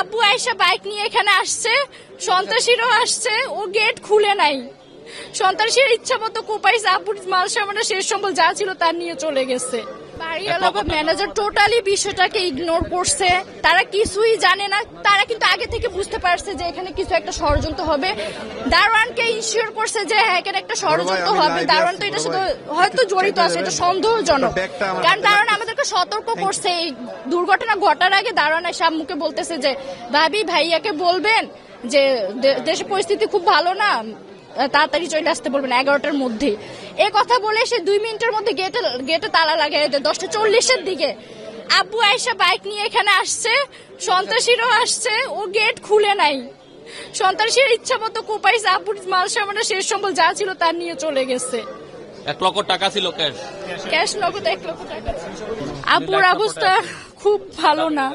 আব্বু আয়সা বাইক নিয়ে এখানে আসছে, সন্ত্রাসীরও আসছে, ও গেট খুলে নাই। সন্ত্রাসীর ইচ্ছা মতো কোপাইছে আব্বুর মাল সামানের শেষ সম্বল যা ছিল তা নিয়ে চলে গেছে। বাড়িওয়ালা বা ম্যানেজার টোটালি বিষয়টাকে ইগনোর করছে। তারা কিছুই জানে না। তারা কিন্তু আগে থেকে বুঝতে পারছে যে এখানে কিছু একটা ষড়যন্ত্র হবে। দারোয়ানকে ইনশিওর করছে যে হ্যাঁ এখানে একটা ষড়যন্ত্র হবে। দারোয়ান তো এটা শুধু হয়তো জড়িত আছে এটা সন্দেহজনক। কারণ দারোয়ান আমাদেরকে সতর্ক করছে। এই দুর্ঘটনা ঘটার আগে দারোয়ান এসে আম্মুকে বলতেছে যে ভাবি ভাইয়াকে বলবেন যে দেশের পরিস্থিতি খুব ভালো না? তাড়াতাড়ি চলে আসতে বলবেন এগারোটার মধ্যে এ কথা বলে সে দুই মিনিটের মধ্যে গেটে গেটে তালা লাগাই দেয় দশটা চল্লিশের দিকে। আব্বু আয়সা বাইক নিয়ে এখানে আসছে, সন্ত্রাসীরও আসছে, ও গেট খুলে নাই। সন্ত্রাসীর ইচ্ছা মতো কোপাইছে, আব্বুর মাল সামনে শেষ সম্বল যা ছিল তা নিয়ে চলে গেছে। এক লক্ষ টাকা ছিল ক্যাশ ক্যাশ নগদ এক লক্ষ টাকা আব্বুর অবস্থা খুব ভালো না।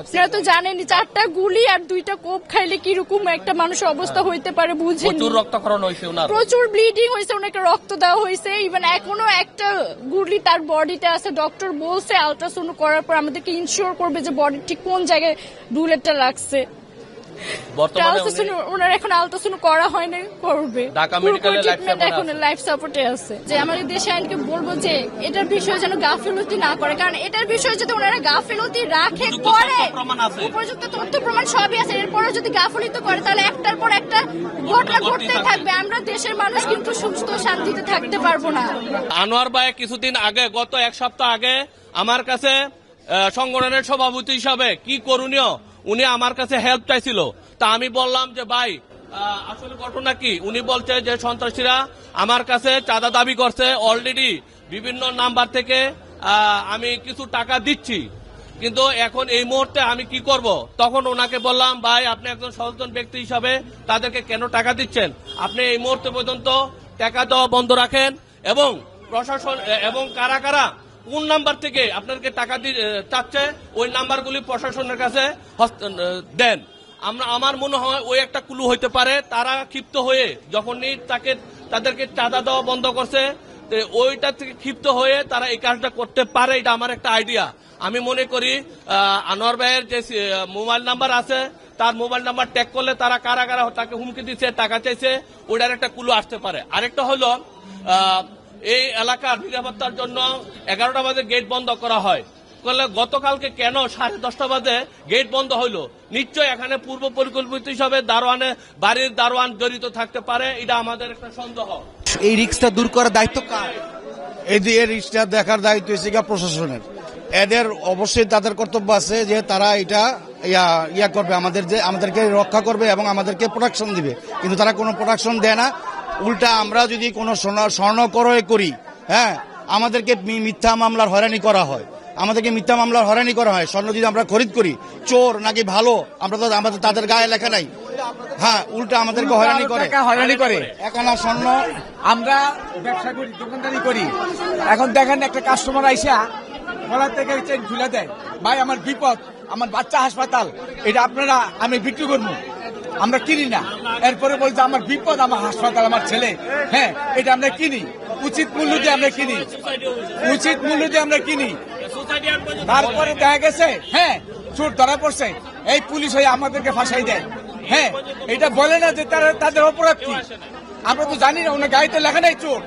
আপনারা তো জানেনই চারটা গুলি আর দুইটা কোপ খাইলে কীরকম একটা মানুষের অবস্থা হইতে পারে বুঝেন প্রচুর রক্তক্ষরণ হয়েছে ওনার। প্রচুর ব্লিডিং হয়েছে অনেকটা রক্ত দেওয়া হয়েছে ইভেন এখনও একটা গুলি তার বডিতে আছে। ডক্টর বলছে আলট্রাসাউন্ড করার পর আমাদেরকে ইনশিওর করবে যে বডি ঠিক কোন জায়গায় বুলেটটা লাগছে। বর্তমানে ওনার এখন আলট্রাসাউন্ড করা হয়নি করবে। ঢাকা মেডিকেলে life ট্রিটমেন্ট support এখন লাইফ সাপোর্টে আছে। যে আমাদের দেশে আইনকে বলব যে এটার বিষয়ে যেন গাফিলতি না করে। কারণ এটার বিষয়ে যদি ওনারা গাফিলতি রাখে করে তথ্য প্রমাণ আছে। উপযুক্ত তথ্য প্রমাণ সবই আছে। এরপরে যদি গাফিলতি করে তাহলে একটার পর একটা ঘটনা ঘটতেই থাকবে। থাকবে। আমরা দেশের মানুষ কিন্তু সুস্থ শান্তিতে থাকতে পারব না। আনোয়ার ভাই কিছুদিন আগে গত এক সপ্তাহ আগে আমার কাছে সংগঠনের সভাপতি হিসাবে কি করণীয়? উনি আমার কাছে হেল্প চাইছিল। তা আমি বললাম যে, ভাই আসলে ঘটনা কি? উনি বলছে যে, সন্ত্রাসীরা আমার কাছে চাঁদা দাবি করছে। অলরেডি বিভিন্ন নাম্বার থেকে আমি কিছু টাকা দিচ্ছি। কিন্তু এখন এই মুহূর্তে আমি কি করব? তখন ওনাকে বললাম, ভাই, আপনি একজন সচেতন ব্যক্তি হিসাবে তাদেরকে কেন টাকা দিচ্ছেন? আপনি এই মুহূর্তে পর্যন্ত টাকা দেওয়া বন্ধ রাখেন এবং প্রশাসন এবং কারা কারা কোন নাম্বার থেকে আপনাকে টাকা চাচ্ছে, ওই নাম্বারগুলি প্রশাসনের কাছে দেন। আমরা, আমার মনে হয় ওই একটা কুলু হইতে পারে, তারা ক্ষিপ্ত হয়ে, যখনই তাকে, তাদেরকে চাঁদা দেওয়া বন্ধ করছে ওইটা থেকে ক্ষিপ্ত হয়ে তারা এই কাজটা করতে পারে, এটা আমার একটা আইডিয়া। আমি মনে করি আনোয়ার ভাইয়ের যে মোবাইল নাম্বার আছে, তার মোবাইল নাম্বার ট্যাগ করলে তারা কারা কারা তাকে হুমকি দিচ্ছে, টাকা চাইছে, ওইটার একটা কুলু আসতে পারে। আরেকটা হলো এই এলাকার নিরাপত্তার জন্য এগারোটা বাজে গেট বন্ধ করা হয়। করলে গতকালকে কেন সাড়ে দশটা বাজে গেট বন্ধ হইল? নিশ্চয় এখানে পূর্ব পরিকল্পিত হিসাবে দারোয়ানে বাড়ির দারোয়ান জড়িত থাকতে পারে এটা আমাদের একটা সন্দেহ। এই রিক্সটা দূর করার দায়িত্ব কার? এই যে এর ইস্টা দেখার দায়িত্ব হচ্ছে গিয়া প্রশাসনের। এদের অবশ্যই তাদের কর্তব্য আছে যে তারা এটা ইয়া ইয়া করবে আমাদের যে আমাদেরকে রক্ষা করবে এবং আমাদেরকে প্রোটেকশন দিবে। কিন্তু তারা কোনো প্রোটেকশন দেয় না। উল্টা আমরা যদি কোনো স্বর্ণ- ক্রয় করি হ্যাঁ আমাদেরকে মিথ্যা মামলার হয়রানি করা হয়। আমাদেরকে মিথ্যা মামলার হয়রানি করা হয়। স্বর্ণ যদি আমরা খরিদ করি চোর নাকি ভালো আমরা তো আমাদের তাদের গায়ে লেখা নাই। হ্যাঁ উল্টা আমাদেরকে হয়রানি করে। হয়রানি করে। একানা স্বর্ণ আমরা ব্যবসা করি দোকানদারি করি। এখন দেখেন একটা কাস্টমার আইসা গলা থেকে চেন খুলে দেয়। ভাই আমার বিপদ আমার বাচ্চা হাসপাতাল এটা আপনারা আমি বিক্রি করব। আমরা কিনি না। এরপরে বলছে, আমার বিপদ, আমার হাসপাতাল, আমার ছেলে। হ্যাঁ এটা আমরা কিনি। উচিত মূল্য দিয়ে আমরা কিনি। উচিত মূল্য দিয়ে আমরা কিনি। তারপরে দেখা গেছে হ্যাঁ চোর ধরা পড়ছে। এই পুলিশ হয়ে আমাদেরকে ফাঁসাই দেয়। হ্যাঁ এটা বলে না যে তারা তাদের অপরাধ কি। আমরা তো জানি না, ওনার গাড়িতে লেখা নাই চোর।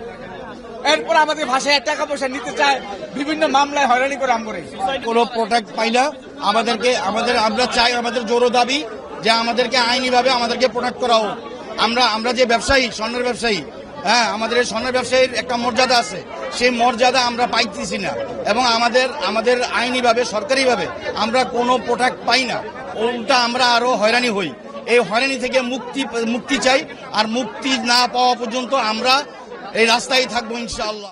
এরপর আমাদের ভাষায় টাকা পয়সা নিতে চায়, বিভিন্ন মামলায় হয়রানি করে আমরে কোনো প্রোটেক্ট পাই না। আমাদেরকে, আমাদের, আমরা চাই আমাদের জোরো দাবি যে আমাদেরকে আইনিভাবে আমাদেরকে প্রোটেক্ট করা হোক। আমরা আমরা যে ব্যবসায়ী, স্বর্ণের ব্যবসায়ী হ্যাঁ আমাদের এই স্বর্ণের ব্যবসায়ীর একটা মর্যাদা আছে। সেই মর্যাদা আমরা পাইতেছি না। এবং আমাদের আমাদের আইনিভাবে, সরকারিভাবে আমরা কোনো প্রোটেক্ট পাই না। উল্টা আমরা আরও হয়রানি হই। এই হয়রানি থেকে মুক্তি মুক্তি চাই। আর মুক্তি না পাওয়া পর্যন্ত আমরা এই রাস্তায় থাকব ইনশাআল্লাহ।